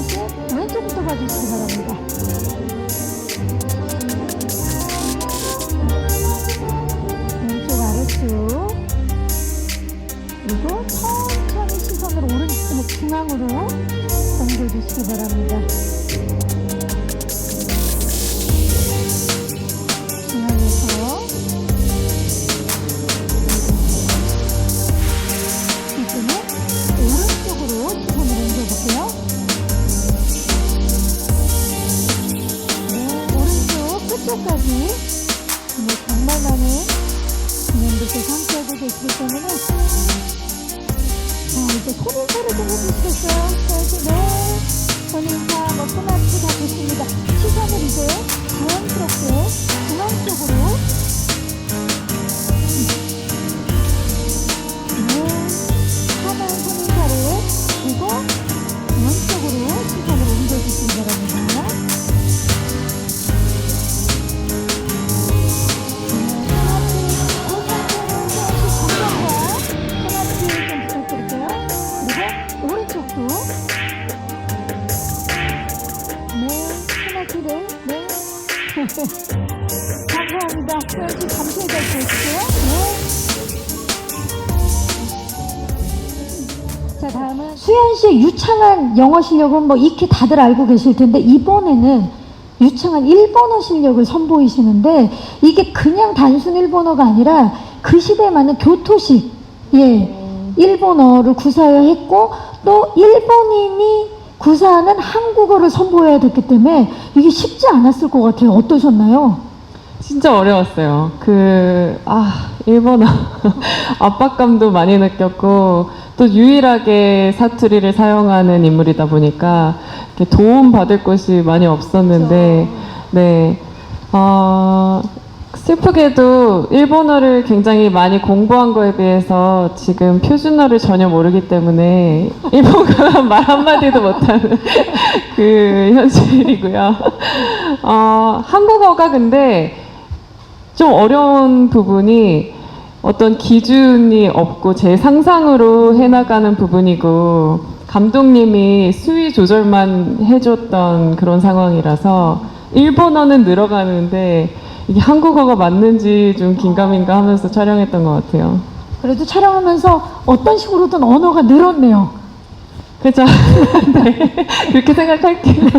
왼쪽, 왼쪽부터 봐주시기 바랍니다. 왼쪽 아래쪽. 그리고 천천히 시선을 오른쪽 중앙으로 옮겨주시기 바랍니다. 이쪽에 끝쪽까지 네, 정말 많은 공연들께서 함께하고 계시기 때문에 자, 이제 손인사를 좀 해주시겠어요? 자, 이제 네, 손인사, 뭐, 소나트 다 좋습니다. 시선을 이제 스마트를 네 감사합니다 프렌치 잠시 해주세요 네. 자 다음은 수현 씨의 유창한 영어 실력은 뭐 익히 다들 알고 계실 텐데 이번에는 유창한 일본어 실력을 선보이시는데 이게 그냥 단순 일본어가 아니라 그 시대에 맞는 교토식 예 일본어를 구사했고 또 일본인이 구사하는 한국어를 선보여야 됐기 때문에 이게 쉽지 않았을 것 같아요 어떠셨나요? 진짜 어려웠어요. 그, 아, 일본어. 압박감도 많이 느꼈고, 또 유일하게 사투리를 사용하는 인물이다 보니까, 이렇게 도움 받을 곳이 많이 없었는데, 네. 어, 슬프게도 일본어를 굉장히 많이 공부한 거에 비해서 지금 표준어를 전혀 모르기 때문에 일본어가 말 한마디도 못하는 그 현실이고요. 어, 한국어가 근데 좀 어려운 부분이 어떤 기준이 없고 제 상상으로 해나가는 부분이고 감독님이 수위 조절만 해줬던 그런 상황이라서 일본어는 늘어가는데 이게 한국어가 맞는지 좀 긴가민가 하면서 촬영했던 것 같아요. 그래도 촬영하면서 어떤 식으로든 언어가 늘었네요 그죠? 네. 그렇게 생각할게요.